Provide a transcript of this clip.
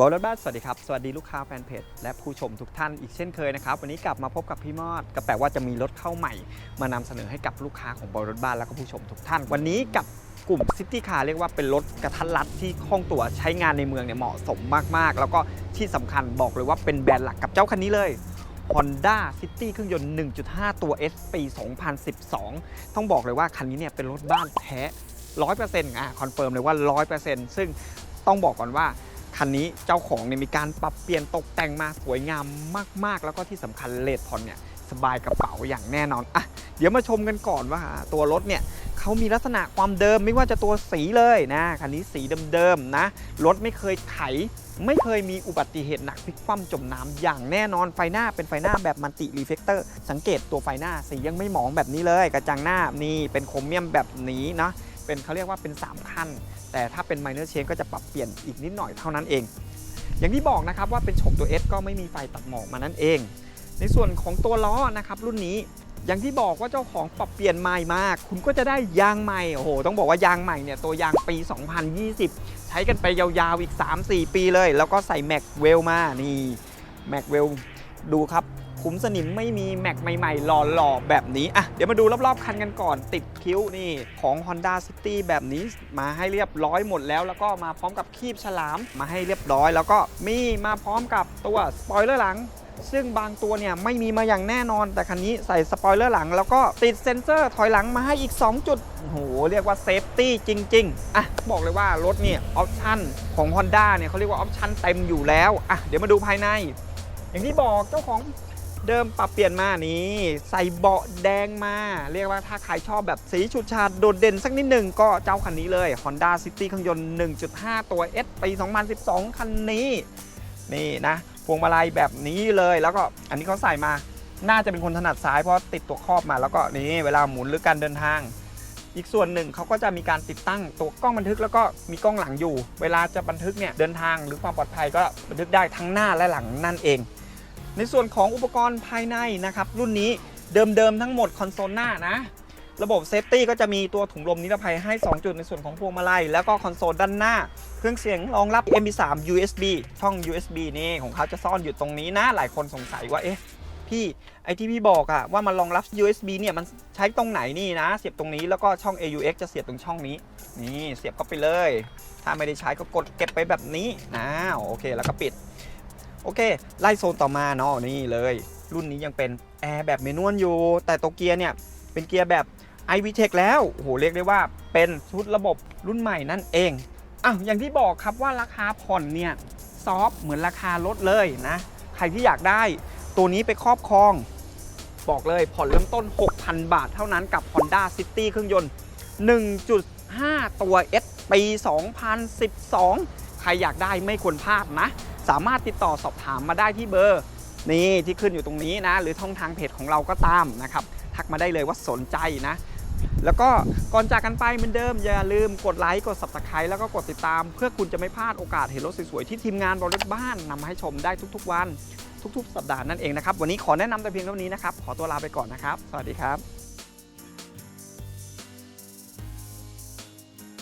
บอลรถบ้านสวัสดีครับ สวัสดีลูกค้าแฟนเพจและผู้ชมทุกท่านอีกเช่นเคยนะครับ วันนี้กลับมาพบกับพี่มอดก็แปลว่าจะมีรถเข้าใหม่ มานำเสนอให้กับลูกค้าของบอลรถบ้านและก็ผู้ชมทุกท่าน วันนี้กับกลุ่มซิตี้คาร์เรียกว่าเป็นรถกระทัดรัดที่คล่องตัวใช้งานในเมืองเนี่ยเหมาะสมมากๆ แล้วก็ที่สำคัญบอกเลยว่าเป็นแบรนด์หลักกับเจ้าคันนี้เลย Honda City เครื่องยนต์ 1.5 ตัว S ปี 2012 ต้องบอกเลยว่าคันนี้เนี่ยเป็นรถบ้านแท้ 100%อะคอนเฟิร์มเลยว่า 100%ซึ่งต้องบอกก่อนว่า คันนี้เจ้าของเนี่ยมีการปรับเปลี่ยนตกแต่งมาสวยงามมาก ๆ แล้วก็ที่สำคัญเลดพอนเนี่ยสบายกระเป๋าอย่างแน่นอนอะเดี๋ยวมาชมกันก่อนว่าตัวรถเนี่ยเขามีลักษณะความเดิมไม่ว่าจะตัวสีเลยนะคันนี้สีเดิมๆนะรถไม่เคยไขไม่เคยมีอุบัติเหตุหนักพลิกคว่ำจมน้ำอย่างแน่นอนไฟหน้าเป็นไฟหน้าแบบมัลติรีเฟกเตอร์สังเกตตัวไฟหน้าสียังไม่หมองแบบนี้เลย กระจังหน้านี่เป็นโครเมียมแบบนี้นะ เป็นเขาเรียกว่าเป็น 3 ขั้น แต่ถ้าเป็น minor change ก็จะปรับเปลี่ยนอีกนิดหน่อยเท่านั้นเอง อย่างที่บอกนะครับว่าเป็นโฉมตัว S ก็ไม่มีไฟตัดหมอกมานั่นเอง ในส่วนของตัวล้อนะครับรุ่นนี้อย่างที่บอกว่าเจ้าของปรับเปลี่ยนใหม่มาก คุณก็จะได้ยางใหม่ โอ้โห ต้องบอกว่ายางใหม่เนี่ย ตัวยางปี 2020 ใช้กันไปยาวๆ อีก 3-4 ปีเลย แล้วก็ใส่แม็กเวลมา นี่ แม็กเวลดูครับ ขุมสนิมไม่มีแม็กใหม่ๆหล่อๆแบบนี้อะเดี๋ยวมาดูรอบๆคันกันก่อน ติดคิ้วนี่ของ Honda City แบบนี้มาให้เรียบร้อยหมดแล้ว แล้วก็มาพร้อมกับคีบฉลามมาให้เรียบร้อย แล้วก็มีมาพร้อมกับตัวสปอยเลอร์หลังซึ่งบางตัวเนี่ยไม่มีมาอย่างแน่นอน แต่คันนี้ใส่สปอยเลอร์หลัง แล้วก็ติดเซ็นเซอร์ถอยหลังมาให้อีก 2 จุดโหเรียกว่าเซฟตี้จริง ๆ อะ บอกเลยว่ารถเนี่ยออปชั่นของ Honda เนี่ยเขาเรียกว่าออปชั่นเต็มอยู่แล้ว อะ เดี๋ยวมาดูภายใน อย่างที่บอกเจ้าของ เดิมปรับเปลี่ยนมานี่ใส่เบาะแดงมา เรียกว่าถ้าใครชอบแบบสีฉุดฉาดโดดเด่นสักนิดหนึ่งก็เจ้าคันนี้เลย Honda City เครื่องยนต์ 1.5 ตัว S ปี 2012 คันนี้ นี่นะ พวงมาลัยแบบนี้เลยแล้วก็อันนี้เขาใส่มาน่าจะเป็นคนถนัดซ้ายเพราะติดตัวครอบมาแล้วก็นี่เวลาหมุนหรือการเดินทาง อีกส่วนหนึ่งเขาก็จะมีการติดตั้งตัวกล้องบันทึกแล้วก็มีกล้องหลังอยู่ เวลาจะบันทึกเนี่ยเดินทางหรือความปลอดภัยก็บันทึกได้ทั้งหน้าและหลังนั่นเอง ในส่วนของอุปกรณ์ภายในนะครับ รุ่นนี้เดิมๆทั้งหมดคอนโซลหน้านะ ระบบเซฟตี้ก็จะมีตัวถุงลมนิรภัยให้ 2 จุดในส่วนของพวงมาลัย แล้วก็คอนโซลด้านหน้า เครื่องเสียงรองรับ MP3 USB ช่อง USB นี่ของเขาจะซ่อนอยู่ตรงนี้นะ หลายคนสงสัยว่าเอ๊ะพี่ไอที่พี่บอกอะว่ามันรองรับ USB เนี่ยมันใช้ตรงไหนนี่นะ เสียบตรงนี้แล้วก็ช่อง AUX จะเสียบตรงช่องนี้ นี่เสียบเข้าไปเลย ถ้าไม่ได้ใช้ก็กดเก็บไปแบบนี้นะโอเคแล้วก็ปิด โอเค ไล่โซนต่อมาเนาะนี่เลย รุ่นนี้ยังเป็นแอร์แบบเมนวลอยู่ แต่ตัวเกียร์เนี่ย เป็นเกียร์แบบ i v t e c h แล้วโอ้โหเรียกได้ว่าเป็นชุดระบบรุ่นใหม่นั่นเองอ้าวอย่างที่บอกครับว่าราคาผ่อนเนี่ยซอฟเหมือนราคารถเลยนะ ใครที่อยากได้ตัวนี้ไปครอบครอง บอกเลยผ่อนเริ่มต้น 6,000 บาทเท่านั้นกับ Honda City เครื่องยนต์ 1.5 ตัว S ปี 2012 ใครอยากได้ไม่ควรพลาดนะ สามารถติดต่อสอบถามมาได้ที่เบอร์นี่ที่ขึ้นอยู่ตรงนี้นะ หรือช่องทางเพจของเราก็ตามนะครับ ทักมาได้เลยว่าสนใจนะ แล้วก็ก่อนจากกันไปเหมือนเดิม อย่าลืมกดไลค์กด subscribe แล้วก็กดติดตาม เพื่อคุณจะไม่พลาดโอกาสเห็นรถสวยๆ ที่ทีมงานบริษัทบ้านนำมาให้ชมได้ทุกๆวัน ทุก ๆ สัปดาห์นั่นเองนะครับ วันนี้ขอแนะนำแต่เพียงเท่านี้นะครับ ขอตัวลาไปก่อนนะครับ สวัสดีครับ